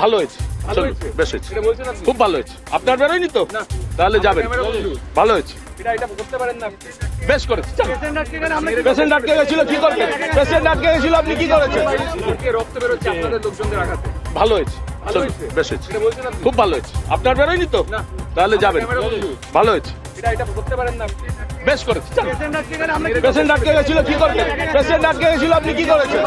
ভালো হয়েছে। ভালো হয়েছে? বেশ হয়েছে। এটা খুব ভালো হয়েছে। আপনার বেরোয়নি তো? তাহলে যাবেন। ভালো হয়েছে। এটা এটা করতে পারেন না। বেশ করেছে। পেশেন্ট আটকে গেছিল কি করবেন পেশেন্ট আটকে গেছিল আপনি কি করেছেন? ভালো হয়েছে। ভালো চলুন, হয়েছে? বেশ হয়েছে। এটা বলছেন আপনি? খুব ভালো হয়েছে। আপনার বেরোয়নি তো? তাহলে যাবেন। ভালো হয়েছে। এটা এটা করতে পারেন না। বেশ করেছে। পেশেন্ট আটকে গেছিল কি করবেন পেশেন্ট আটকে গেছিল আপনি কি করেছেন?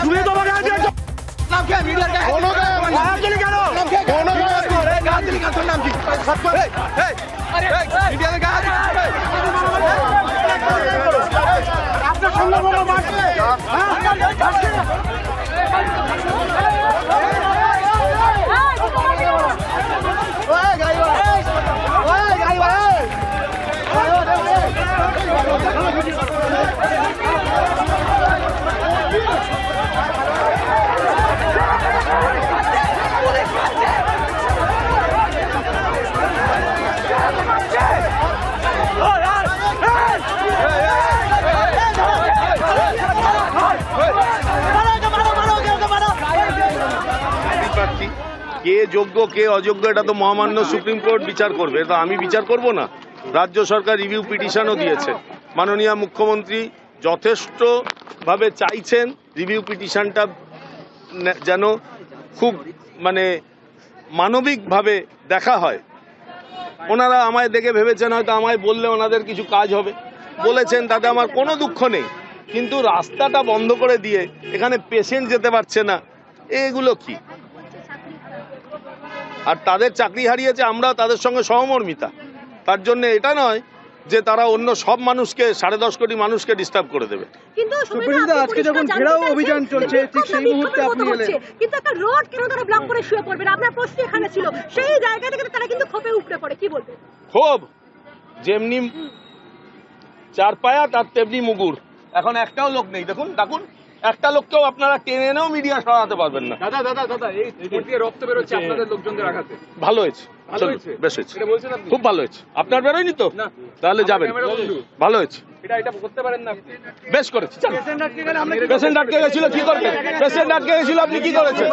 তুমি আপনার সঙ্গে বলো মাঠে প্রার্থী কে যোগ্য, কে অযোগ্য, এটা তো মহামান্য সুপ্রিম কোর্ট বিচার করবে, এটা আমি বিচার করব না। রাজ্য সরকার রিভিউ পিটিশনও দিয়েছে। মাননীয় মুখ্যমন্ত্রী যথেষ্টভাবে চাইছেন রিভিউ পিটিশনটা যেন খুব মানে মানবিকভাবে দেখা হয়। ওনারা আমায় দেখে ভেবেছেন, হয়তো আমায় বললে ওনাদের কিছু কাজ হবে। বলেছেন, তাতে আমার কোনো দুঃখ নেই। কিন্তু রাস্তাটা বন্ধ করে দিয়ে এখানে পেশেন্ট যেতে পারছে না, এগুলো কি? আর তাদের চাকরি হারিয়েছে আমরাও তাদের সঙ্গে সহমর্মিতা। তার জন্য এটা নয় যে তারা অন্য সব মানুষকে সাড়ে দশ কোটি মানুষকে ডিস্টার্ব করে দেবে। কিন্তু আজকে যখন ঘেরাও অভিযান চলছে, ঠিক সেই মুহূর্তে আপনি এলেন। কিন্তু একটা রোড কেন তারা ব্লক করে শুয়ে পড়বেন আপনার প্রশ্ন এখানে ছিল। সেই জায়গা থেকে তারা কিন্তু খোপে উপড়ে পড়ে কি বলবেন? খুব যেমনি চার পায়া তার তেমনি মুগুর। এখন একটাও লোক নেই। দেখুন দেখুন একটা লোককেও আপনারা টেনে এনেও মিডিয়া সরাতে পারবেন না। দাদা দাদা দাদা এই দিয়ে রক্ত বেরোচ্ছে আপনাদের লোকজনদের আঘাতে। ভালো হয়েছে। ভালো হয়েছে? বেশ হয়েছে। এটা বলছেন আপনি? খুব ভালো হয়েছে। আপনার বেরোয়নি তো? না। তাহলে যাবেন। ভালো হয়েছে। এটা এটা করতে পারেন না বেশ করেছে পেশেন্ট আটকে গেছিল কি করবেন পেশেন্ট আটকে গেছিল আপনি কি করেছেন?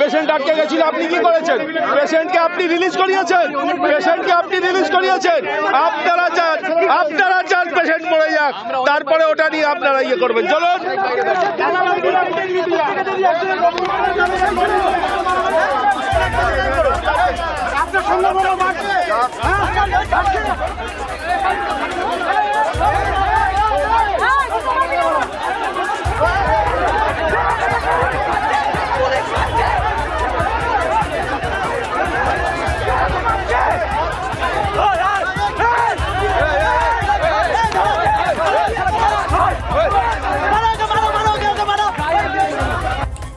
পেশেন্ট আটকে গেছিল আপনি কি করেছেন? পেশেন্টকে আপনি রিলিজ করিয়েছেন? পেশেন্টকে আপনি রিলিজ করিয়েছেন? আপনারা চান আপনারা চান পেশেন্ট মরে যাক তারপরে ওটা নিয়ে আপনারা ইয়ে করবেন। চলুন।